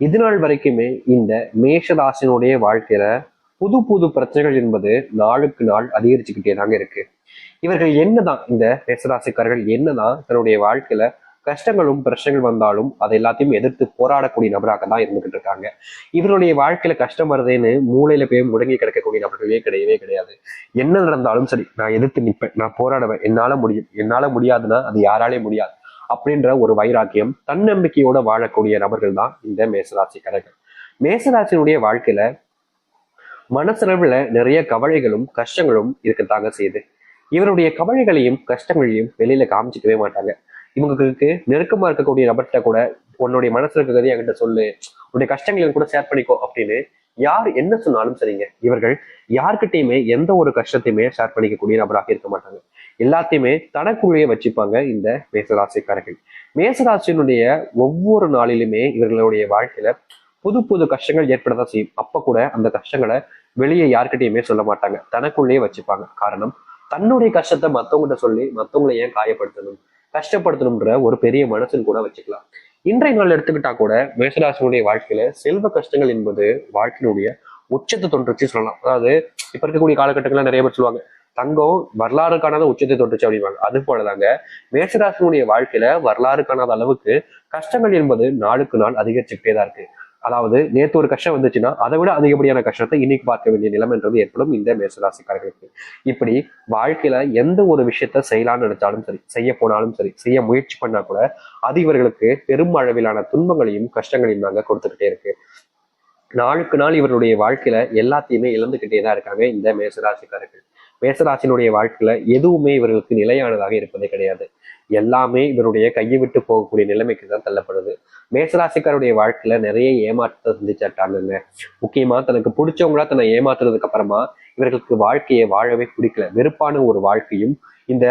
இது நாள் வரைக்குமே இந்த மேஷராசினுடைய வாழ்க்கையில புது புது பிரச்சனைகள் என்பது நாளுக்கு நாள் அதிகரிச்சுக்கிட்டே தாங்க இருக்கு. இவர்கள் என்னதான் இந்த மேஷராசிக்காரர்கள் என்னதான் தன்னுடைய வாழ்க்கையில கஷ்டங்களும் பிரச்சனைகள் வந்தாலும் அதை எல்லாத்தையும் எதிர்த்து போராடக்கூடிய நபராக தான் இருந்துகிட்டு இருக்காங்க. இவருடைய வாழ்க்கையில கஷ்டம் வருதுன்னு மூளையில போய் முடங்கி கிடக்கக்கூடிய நபர்களே கிடையவே கிடையாது. என்ன நடந்தாலும் சரி நான் எதிர்த்து நிற்பேன் நான் போராடுவேன் என்னால முடியும் என்னால முடியாதுன்னா அது யாராலே முடியாது. அப்படின்ற ஒரு வைராக்கியம் தன்னம்பிக்கையோட வாழக்கூடிய நபர்கள் தான் இந்த மேசராசிக்காரர்கள் மேசராசினுடைய வாழ்க்கையில மனசளவுல நிறைய கவலைகளும் கஷ்டங்களும் இருக்கத்தாங்க செய்யுது. இவருடைய கவலைகளையும் கஷ்டங்களையும் வெளியில காமிச்சிக்கவே மாட்டாங்க. இவங்களுக்கு நெருக்கமா இருக்கக்கூடிய நபர்கிட்ட கூட உன்னுடைய மனசுல இருக்கிறது என்கிட்ட சொல்லு. உன்னுடைய கஷ்டங்களையும் கூட ஷேர் பண்ணிக்கோ அப்படின்னு யார் என்ன சொன்னாலும் சரிங்க. இவர்கள் யார்கிட்டயுமே எந்த ஒரு கஷ்டத்தையுமே ஷேர் பண்ணிக்கக்கூடிய நபராக இருக்க மாட்டாங்க. எல்லாத்தையுமே தனக்குள்ளேயே வச்சுப்பாங்க இந்த மேசராசிக்காரர்கள். மேசராசியினுடைய ஒவ்வொரு நாளிலுமே இவர்களுடைய வாழ்க்கையில புது புது கஷ்டங்கள் ஏற்படதான் செய்யும். அப்ப கூட அந்த கஷ்டங்களை வெளியே யார்கிட்டயுமே சொல்ல மாட்டாங்க. தனக்குள்ளேயே வச்சுப்பாங்க. காரணம் தன்னுடைய கஷ்டத்தை மத்தவங்ககிட்ட சொல்லி மத்தவங்களை ஏன் காயப்படுத்தணும்? கஷ்டப்படுத்தணும்ன்ற ஒரு பெரிய மனசுன்னு கூட வச்சுக்கலாம். இன்றைய நாள் எடுத்துக்கிட்டா கூட மேசராசினுடைய வாழ்க்கையில செல்வ கஷ்டங்கள் என்பது வாழ்க்கையினுடைய உச்சத்தை தொன்றுச்சு சொல்லலாம். அதாவது இப்ப இருக்கக்கூடிய காலகட்டங்கள்ல நிறைய பேர் சொல்லுவாங்க தங்கம் வரலாறு காணாத உச்சத்தை தொட்டுச்சு அப்படிம்பாங்க. அது போலதாங்க மேசராசனுடைய வாழ்க்கையில வரலாறு காணாத அளவுக்கு கஷ்டங்கள் என்பது நாளுக்கு நாள் அதிகரிச்சுக்கிட்டே தான் இருக்கு. அதாவது நேற்று ஒரு கஷ்டம் வந்துச்சுன்னா அதை விட அதிகப்படியான கஷ்டத்தை இன்னைக்கு பார்க்க வேண்டிய நிலைமைன்றது ஏற்படும் இந்த மேசராசிக்காரர்களுக்கு இப்படி வாழ்க்கையில எந்த ஒரு விஷயத்த செய்யலாம்னு நினைச்சாலும் சரி செய்ய போனாலும் சரி செய்ய முயற்சி பண்ணா கூட அது இவர்களுக்கு பெரும் அளவிலான துன்பங்களையும் கஷ்டங்களையும் தாங்க கொடுத்துக்கிட்டே இருக்கு. நாளுக்கு நாள் இவருடைய வாழ்க்கையில எல்லாத்தையுமே இழந்துகிட்டே தான் இருக்காங்க இந்த மேசராசிக்காரர்கள் மேசராசினுடைய வாழ்க்கையில எதுவுமே இவர்களுக்கு நிலையானதாக இருப்பதே கிடையாது. எல்லாமே இவருடைய கையை விட்டு போகக்கூடிய நிலைமைக்கு தான் தள்ளப்படுது. மேசராசிக்காருடைய வாழ்க்கையில நிறைய ஏமாற்றத்தை சந்திச்சாட்டாங்க முக்கியமா தனக்கு பிடிச்சவங்களா தன்னை ஏமாத்துறதுக்கு அப்புறமா இவர்களுக்கு வாழ்க்கையை வாழவே பிடிக்கல. வெறுப்பான ஒரு வாழ்க்கையும் இந்த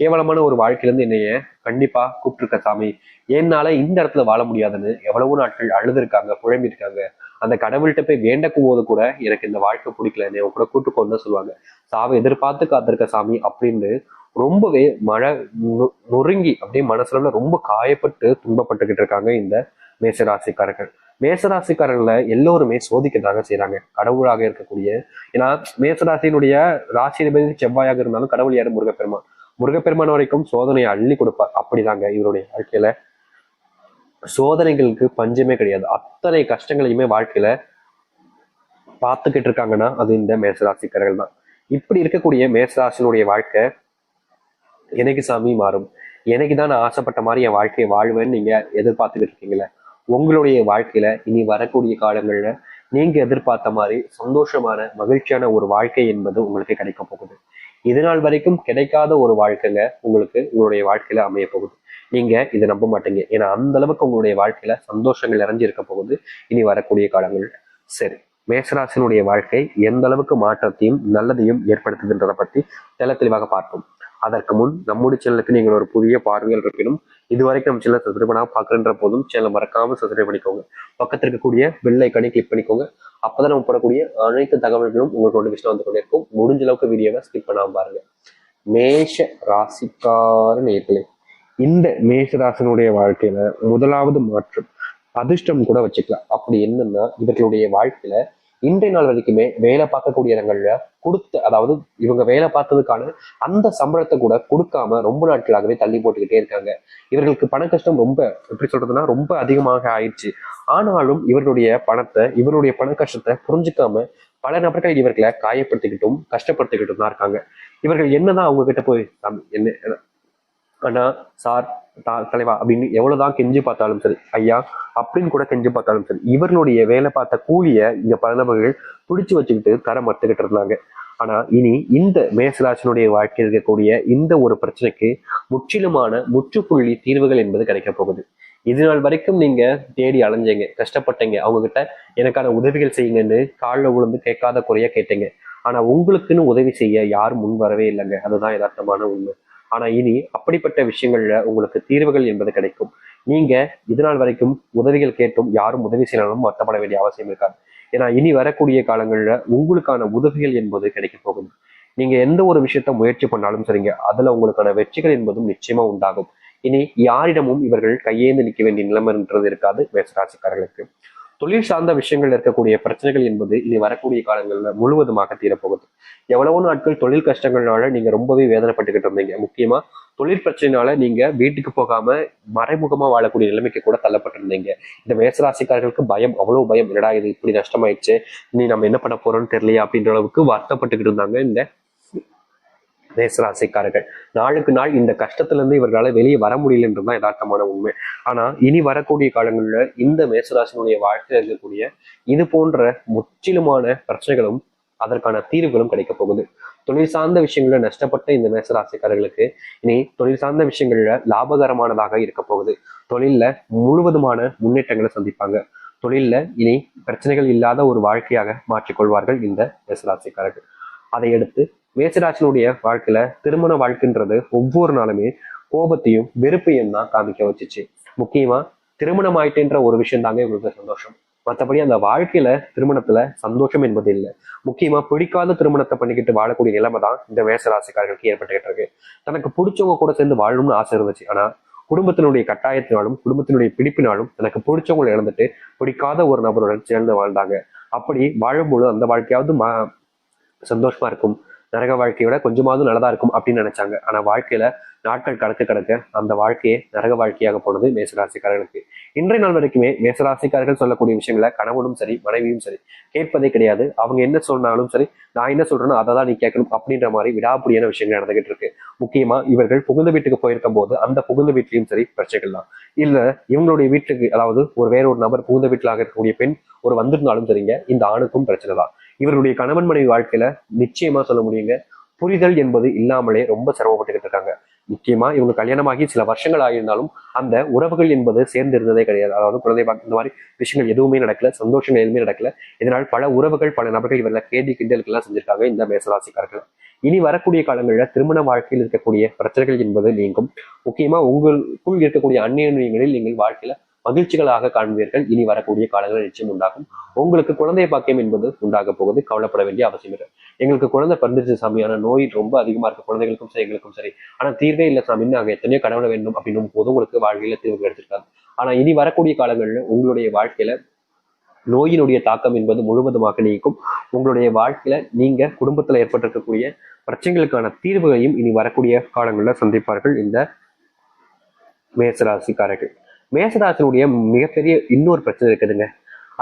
கேவலமான ஒரு வாழ்க்கையிலேருந்து என்னைய கண்டிப்பா கூப்பிட்டுருக்க சாமி. என்னால இந்த இடத்துல வாழ முடியாதுன்னு எவ்வளவோ நாட்கள் அழுதுருக்காங்க புழம்பிருக்காங்க அந்த கடவுள்கிட்ட போய் வேண்டக்கும் போது கூட எனக்கு இந்த வாழ்க்கை பிடிக்கல என்னை கூட கூட்டுக்கோன்னு சொல்லுவாங்க. சாவை எதிர்பார்த்து காத்திருக்க சாமி அப்படின்னு ரொம்பவே மழை நொறுங்கி அப்படியே மனசுல ரொம்ப காயப்பட்டு துன்பப்பட்டுக்கிட்டு இருக்காங்க இந்த மேசராசிக்காரர்கள். மேசராசிக்காரர்களை எல்லோருமே சோதிக்கதாக செய்யறாங்க கடவுளாக இருக்கக்கூடிய ஏன்னா மேசராசியினுடைய ராசியிலிருந்து செவ்வாயாக இருந்தாலும் கடவுள் யாரு? முருகப்பெருமான். முருகப்பெருமான் வரைக்கும் சோதனையை அள்ளி கொடுப்பார். அப்படிதாங்க இவருடைய வாழ்க்கையில சோதனைகளுக்கு பஞ்சமே கிடையாது. அத்தனை கஷ்டங்களையுமே வாழ்க்கையில பார்த்துக்கிட்டு இருக்காங்கன்னா அது இந்த மேசராசிக்காரர்கள் தான். இப்படி இருக்கக்கூடிய மேசராசினுடைய வாழ்க்கை எனக்கு சாமி மாறும். எனக்கு தான் நான் ஆசைப்பட்ட மாதிரி என் வாழ்க்கையை வாழ்வேன்னு நீங்க எதிர்பார்த்துக்கிட்டு இருக்கீங்களே உங்களுடைய வாழ்க்கையில இனி வரக்கூடிய காலங்கள்ல நீங்க எதிர்பார்த்த மாதிரி சந்தோஷமான மகிழ்ச்சியான ஒரு வாழ்க்கை என்பது உங்களுக்கு கிடைக்க போகுது. இது நாள் வரைக்கும் கிடைக்காத ஒரு வாழ்க்கைங்க உங்களுக்கு உங்களுடைய வாழ்க்கையில அமைய போகுது. நீங்க இதை நம்ப மாட்டீங்க. ஏன்னா அந்த அளவுக்கு உங்களுடைய வாழ்க்கையில சந்தோஷங்கள் நிறைஞ்சு இருக்க போகுது. இனி வரக்கூடிய காலங்கள் சரி. மேசராசினுடைய வாழ்க்கை எந்த அளவுக்கு மாற்றத்தையும் நல்லதையும் ஏற்படுத்துதுன்றதை பத்தி தெள்ள தெளிவாக பார்ப்போம். அதற்கு முன் நம்முடைய சேனலுக்கு நீங்கள் ஒரு புதிய பார்வையில் இருப்பினும் இதுவரைக்கும் நம்ம சேனல் சப்ஸ்கிரைப் பண்ணாமல் பார்க்குறன்ற போதும் சேனல் மறக்காம சப்ஸ்கிரைப் பண்ணிக்கோங்க. பக்கத்தில் இருக்கக்கூடிய பெல் ஐக்கானை கிளிக் பண்ணிக்கோங்க. அப்பதான் நம்ம போடக்கூடிய அனைத்து தகவல்களும் உங்களுக்கு நோட்டிஃபிகேஷன் வந்து கொண்டே இருக்கும் முடிஞ்ச அளவுக்கு வீடியோவை ஸ்கிப் பண்ணாம பாருங்க. மேஷ ராசிக்கார நேர்களே இந்த மேஷராசனுடைய வாழ்க்கையில முதலாவது மாற்றம் அதிர்ஷ்டம் கூட வச்சுக்கலாம். அப்படி என்னன்னா இவர்களுடைய வாழ்க்கையில இன்றைய நாள் வரைக்குமே வேலை பார்க்கக்கூடிய இடங்கள்ல கொடுத்த அதாவது இவங்க வேலை பார்த்ததுக்கான அந்த சம்பளத்தை கூட கொடுக்காம ரொம்ப நாட்களாகவே தள்ளி போட்டுக்கிட்டே இருக்காங்க. இவர்களுக்கு பண கஷ்டம் ரொம்ப எப்படி சொல்றதுன்னா ரொம்ப அதிகமாக ஆயிடுச்சு. ஆனாலும் இவர்களுடைய பணத்தை இவருடைய பண கஷ்டத்தை புரிஞ்சுக்காம பல நபர்கள் இவர்களை காயப்படுத்திக்கிட்டும் கஷ்டப்படுத்திக்கிட்டும் தான் இருக்காங்க. இவர்கள் என்னதான் அவங்க கிட்ட போய் என்ன அண்ணா சார் தலைவா அப்படின்னு எவ்வளவுதான் கெஞ்சி பார்த்தாலும் சரி ஐயா அப்படின்னு கூட கெஞ்சி பார்த்தாலும் சரி இவர்களுடைய வேலை பார்த்த கூலிய இங்க பல நபர்கள் பிடிச்சு வச்சுக்கிட்டு தர மறுத்துக்கிட்டு இருந்தாங்க. ஆனா இனி இந்த மேசராசனுடைய வாழ்க்கையில் இருக்கக்கூடிய இந்த ஒரு பிரச்சனைக்கு முற்றிலுமான முற்றுப்புள்ளி தீர்வுகள் என்பது கிடைக்க போகுது. இது நாள் வரைக்கும் நீங்க தேடி அலைஞ்சீங்க கஷ்டப்பட்டீங்க. அவங்க கிட்ட எனக்கான உதவிகள் செய்யுங்கன்னு காலில் விழுந்து கேட்காத குறைய கேட்டீங்க. ஆனா உங்களுக்குன்னு உதவி செய்ய யாரும் முன் வரவே இல்லைங்க. அதுதான் யதார்த்தமான உண்மை. ஆனா இனி அப்படிப்பட்ட விஷயங்கள்ல உங்களுக்கு தீர்வுகள் என்பது கிடைக்கும். நீங்க இது நாள் வரைக்கும் உதவிகள் கேட்டும் யாரும் உதவி செய்யணும் வருத்தப்பட வேண்டிய அவசியம் இருக்காது. ஏன்னா இனி வரக்கூடிய காலங்கள்ல உங்களுக்கான உதவிகள் என்பது கிடைக்க போகுது. நீங்க எந்த ஒரு விஷயத்த முயற்சி பண்ணாலும் சரிங்க அதுல உங்களுக்கான வெற்றிகள் என்பதும் நிச்சயமா உண்டாகும். இனி யாரிடமும் இவர்கள் கையேந்து நிற்க வேண்டிய நிலைமைன்றது இருக்காது மேசராசிக்காரர்களுக்கு தொழில் சார்ந்த விஷயங்கள் இருக்கக்கூடிய பிரச்சனைகள் என்பது இனி வரக்கூடிய காலங்களில் முழுவதுமாக தீரப்போகுது. எவ்வளவோ நாட்கள் தொழில் கஷ்டங்கள்னால நீங்க ரொம்பவே வேதனைப்பட்டுக்கிட்டு இருந்தீங்க. முக்கியமா தொழில் பிரச்சனைனால நீங்க வீட்டுக்கு போகாம மறைமுகமா வாழக்கூடிய நிலைமைக்கு கூட தள்ளப்பட்டிருந்தீங்க. இந்த மேசராசிக்காரர்களுக்கு பயம் அவ்வளவு பயம். என்னடா இது இப்படி நஷ்டமாயிடுச்சு? நீ நம்ம என்ன பண்ண போறோம்னு தெரியலையா? அப்படின்ற அளவுக்கு வருத்தப்பட்டுக்கிட்டு இருந்தாங்க. இந்த மேசராசிக்காரர்கள் நாளுக்கு நாள் இந்த கஷ்டத்துல இருந்து வெளியே வர முடியலன்றதுதான் யதார்த்தமான உண்மை. ஆனா இனி வரக்கூடிய காலங்களில் இந்த மேசராசினுடைய வாழ்க்கையில் இருக்கக்கூடிய இது போன்ற முற்றிலுமான பிரச்சனைகளும் அதற்கான தீர்வுகளும் கிடைக்க போகுது. தொழில் சார்ந்த விஷயங்கள்ல நஷ்டப்பட்ட இந்த மேசராசிக்காரர்களுக்கு இனி தொழில் சார்ந்த விஷயங்கள்ல லாபகரமானதாக இருக்க போகுது. தொழில்ல முழுவதுமான முன்னேற்றங்களை சந்திப்பாங்க. தொழில்ல இனி பிரச்சனைகள் இல்லாத ஒரு வாழ்க்கையாக மாற்றிக்கொள்வார்கள் இந்த மேசராசிக்காரர்கள். அதை அடுத்து மேசராசினுடைய வாழ்க்கையில திருமண வாழ்க்கைன்றது ஒவ்வொரு நாளுமே கோபத்தையும் வெறுப்பையும் தான் காமிக்க வச்சுச்சு. முக்கியமா திருமணம் ஆயிட்டுன்ற ஒரு விஷயம் தாங்க இவங்களுக்கு சந்தோஷம். மற்றபடி அந்த வாழ்க்கையில திருமணத்துல சந்தோஷம் என்பது இல்லை. முக்கியமா பிடிக்காத திருமணத்தை பண்ணிக்கிட்டு வாழக்கூடிய நிலைமை தான் இந்த மேசராசிக்காரர்களுக்கு ஏற்பட்டுக்கிட்டு இருக்கு. தனக்கு பிடிச்சவங்க கூட சேர்ந்து வாழணும்னு ஆசை இருந்துச்சு. ஆனா குடும்பத்தினுடைய கட்டாயத்தினாலும் குடும்பத்தினுடைய பிடிப்பினாலும் தனக்கு பிடிச்சவங்களை இழந்துட்டு பிடிக்காத ஒரு நபருடன் சேர்ந்து வாழ்ந்தாங்க. அப்படி வாழும்போது அந்த வாழ்க்கையாவது மா சந்தோஷமா இருக்கும். நரக வாழ்க்கையை விட கொஞ்சமாவது நல்லதா இருக்கும் அப்படின்னு நினைச்சாங்க. ஆனா வாழ்க்கையில நாட்கள் கடக்க கடக்க அந்த வாழ்க்கையே நரக வாழ்க்கையாக போனது மேசராசிக்காரர்களுக்கு. இன்றைய நாள் வரைக்குமே மேசராசிக்காரர்கள் சொல்லக்கூடிய விஷயங்களை கணவனும் சரி மனைவியும் சரி கேட்பதே கிடையாது. அவங்க என்ன சொன்னாலும் சரி நான் என்ன சொல்றேனோ அதை தான் நீ கேட்கணும் அப்படின்ற மாதிரி விடாப்பிடியான விஷயங்கள் நடந்துகிட்டு இருக்கு. முக்கியமா இவர்கள் புகுந்த வீட்டுக்கு போயிருக்கும் போது அந்த புகுந்த வீட்லயும் சரி பிரச்சனைகள் தான். இல்ல இவங்களுடைய வீட்டுக்கு அதாவது ஒரு வேற ஒரு நபர் புகுந்த வீட்டிலாக இருக்கக்கூடிய பெண் ஒரு வந்திருந்தாலும் சரிங்க இந்த ஆணுக்கும் பிரச்சனை தான். இவர்களுடைய கணவன் மனைவி வாழ்க்கையில நிச்சயமா சொல்ல முடியுங்க புரிதல் என்பது இல்லாமலே ரொம்ப சிரமப்பட்டுக்கிட்டு இருக்காங்க. முக்கியமா இவங்க கல்யாணமாகி சில வருஷங்கள் ஆகியிருந்தாலும் அந்த உறவுகள் என்பது சேர்ந்து இருந்ததே கிடையாது. அதாவது குழந்தை பாக்க இந்த மாதிரி விஷயங்கள் எதுவுமே நடக்கல சந்தோஷங்கள் எதுவுமே நடக்கல. இதனால் பல உறவுகள் பல நபர்கள் இவர்களை கேள்வி கிண்டல்கள்லாம் செஞ்சிருக்காங்க இந்த மேசராசிக்காரர்கள். இனி வரக்கூடிய காலங்களில் திருமண வாழ்க்கையில் இருக்கக்கூடிய பிரச்சனைகள் என்பது நீங்கும். முக்கியமா உங்களுக்குள் இருக்கக்கூடிய அந்நியங்களில் நீங்கள் வாழ்க்கையில மகிழ்ச்சிகளாக காண்பீர்கள். இனி வரக்கூடிய காலங்களில் நிச்சயம் உண்டாகும். உங்களுக்கு குழந்தை பாக்கியம் என்பது உண்டாக போகுது. கவலைப்பட வேண்டிய அவசியம் இல்லை. எங்களுக்கு குழந்தை பிறந்துச்சு சாமியான நோய் ரொம்ப அதிகமா இருக்கு. குழந்தைகளுக்கும் சரி எங்களுக்கும் சரி. ஆனா தீர்வே இல்லை சாமி. நாங்க எத்தனையோ கடவுளை வேண்டும் அப்படின்னும் போது உங்களுக்கு வாழ்க்கையில தீர்வு கிடைச்சிருக்காங்க ஆனா இனி வரக்கூடிய காலங்களில் உங்களுடைய வாழ்க்கையில நோயினுடைய தாக்கம் என்பது முழுவதுமாக நீக்கும் உங்களுடைய வாழ்க்கையில நீங்க குடும்பத்துல ஏற்பட்டிருக்கக்கூடிய பிரச்சனைகளுக்கான தீர்வுகளையும் இனி வரக்கூடிய காலங்களில் சந்திப்பார்கள் இந்த மேசராசிக்காரர்கள் மேசராசினுடைய மிகப்பெரிய இன்னொரு பிரச்சனை இருக்குதுங்க.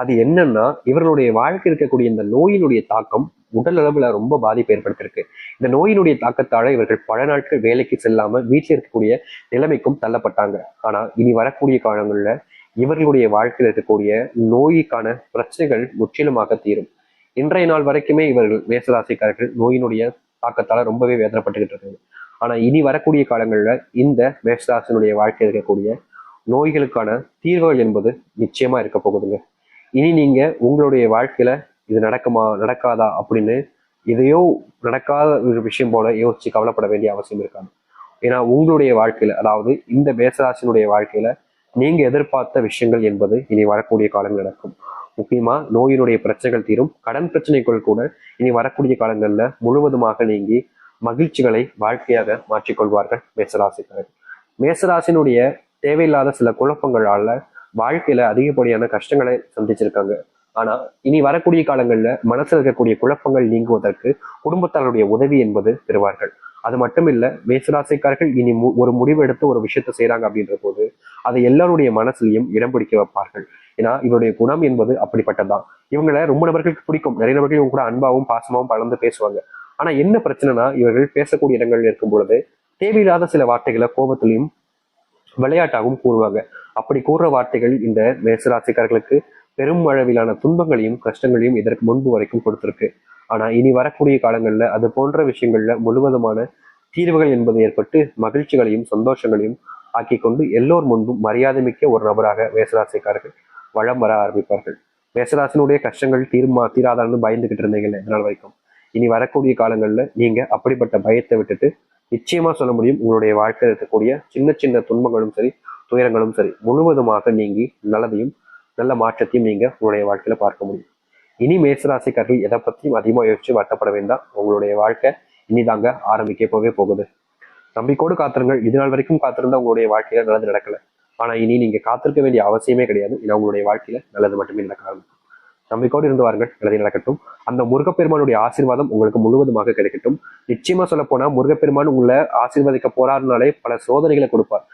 அது என்னன்னா இவர்களுடைய வாழ்க்கை இருக்கக்கூடிய இந்த நோயினுடைய தாக்கம் உடல் அளவுல ரொம்ப பாதிப்பு ஏற்படுத்திருக்கு இந்த நோயினுடைய தாக்கத்தால இவர்கள் பல நாட்கள் வேலைக்கு செல்லாம வீட்டில் இருக்கக்கூடிய நிலைமைக்கும் தள்ளப்பட்டாங்க. ஆனா இனி வரக்கூடிய காலங்கள்ல இவர்களுடைய வாழ்க்கையில் இருக்கக்கூடிய நோய்க்கான பிரச்சனைகள் முற்றிலுமாக தீரும். இன்றைய நாள் வரைக்குமே இவர்கள் மேசராசிக்காரர்கள் நோயினுடைய தாக்கத்தால ரொம்பவே வேதனைப்பட்டுக்கிட்டு இருக்காங்க. ஆனா இனி வரக்கூடிய காலங்கள்ல இந்த மேசராசினுடைய வாழ்க்கையில் இருக்கக்கூடிய நோய்களுக்கான தீர்வுகள் என்பது நிச்சயமா இருக்க போகுதுங்க. இனி நீங்க உங்களுடைய வாழ்க்கையில இது நடக்குமா நடக்காதா அப்படின்னு எதையோ நடக்காத ஒரு விஷயம் போல யோசிச்சு கவலைப்பட வேண்டிய அவசியம் இருக்காது. ஏன்னா உங்களுடைய வாழ்க்கையில அதாவது இந்த மேசராசினுடைய வாழ்க்கையில நீங்க எதிர்பார்த்த விஷயங்கள் என்பது இனி வரக்கூடிய காலங்கள் நடக்கும். முக்கியமா நோயினுடைய பிரச்சனைகள் தீரும். கடன் பிரச்சனைகள் கூட இனி வரக்கூடிய காலங்கள்ல முழுவதுமாக நீங்கி மகிழ்ச்சிகளை வாழ்க்கையாக மாற்றிக்கொள்வார்கள் மேசராசிக்காரர்கள். மேசராசினுடைய தேவையில்லாத சில குழப்பங்களால வாழ்க்கையில அதிகப்படியான கஷ்டங்களை சந்திச்சிருக்காங்க. ஆனா இனி வரக்கூடிய காலங்கள்ல மனசுல இருக்கக்கூடிய குழப்பங்கள் நீங்குவதற்கு குடும்பத்தாருடைய உதவி என்பது பெறுவார்கள். அது மட்டும் இல்ல மேசராசிக்காரர்கள் இனி மு- ஒரு முடிவு எடுத்து ஒரு விஷயத்த செய்யறாங்க அப்படின்ற போது அதை எல்லாருடைய மனசுலயும் இடம் பிடிக்க வைப்பார்கள். ஏன்னா இவருடைய குணம் என்பது அப்படிப்பட்டதுதான். இவங்களை ரொம்ப நபர்களுக்கு பிடிக்கும். நிறைய நபர்கள் இவங்க கூட அன்பாவும் பாசமாவும் பலந்து பேசுவாங்க. ஆனா என்ன பிரச்சனைனா இவர்கள் பேசக்கூடிய இடங்கள் இருக்கும் பொழுது தேவையில்லாத சில வார்த்தைகளை கோபத்திலையும் விளையாட்டாகவும் கூறுவாங்க. அப்படி கூறுற வார்த்தைகள் இந்த மேசராசிக்காரர்களுக்கு பெரும் அளவிலான துன்பங்களையும் கஷ்டங்களையும் இதற்கு முன்பு வரைக்கும் கொடுத்திருக்கு. ஆனா இனி வரக்கூடிய காலங்கள்ல அது போன்ற விஷயங்கள்ல முழுவதுமான தீர்வுகள் என்பது ஏற்பட்டு மகிழ்ச்சிகளையும் சந்தோஷங்களையும் ஆக்கி கொண்டு எல்லோர் முன்பும் மரியாதை மிக்க ஒரு நபராக மேசராசிக்காரர்கள் வளம் வர ஆரம்பிப்பார்கள். மேசராசினுடைய கஷ்டங்கள் தீர்மா தீராதான்னு பயந்துகிட்டு இருந்தீங்கல்ல இதனால் வரைக்கும். இனி வரக்கூடிய காலங்கள்ல நீங்க அப்படிப்பட்ட பயத்தை விட்டுட்டு நிச்சயமா சொல்ல முடியும் உங்களுடைய வாழ்க்கையில் இருக்கக்கூடிய சின்ன சின்ன துன்பங்களும் சரி துயரங்களும் சரி முழுவதுமாக நீங்கி நல்லதையும் நல்ல மாற்றத்தையும் நீங்க உங்களுடைய வாழ்க்கையில பார்க்க முடியும். இனி மேசராசிக்காரர்கள் எதை பற்றியும் அதிகமாக யோசிச்சு வட்டப்பட வேண்டாம். உங்களுடைய வாழ்க்கை இனிதாங்க ஆரம்பிக்க போவே போகுது. நம்பிக்கோடு காத்திருங்கள். இது நாள் வரைக்கும் காத்திருந்தா உங்களுடைய வாழ்க்கையில நல்லது நடக்கல. ஆனா இனி நீங்க காத்திருக்க வேண்டிய அவசியமே கிடையாது. ஏன்னா உங்களுடைய வாழ்க்கையில நல்லது மட்டுமே நடக்க ஆரம்பிக்கும். நம்பிக்கையோடு இருந்து வாருங்கள். நல்லது நடக்கட்டும். அந்த முருகப்பெருமானுடைய ஆசீர்வாதம் உங்களுக்கு முழுவதுமாக கிடைக்கட்டும். நிச்சயமா சொல்ல போனா முருகப்பெருமான் உங்களை ஆசீர்வதிக்க போறாருனாலே பல சோதனைகளை கொடுப்பார்.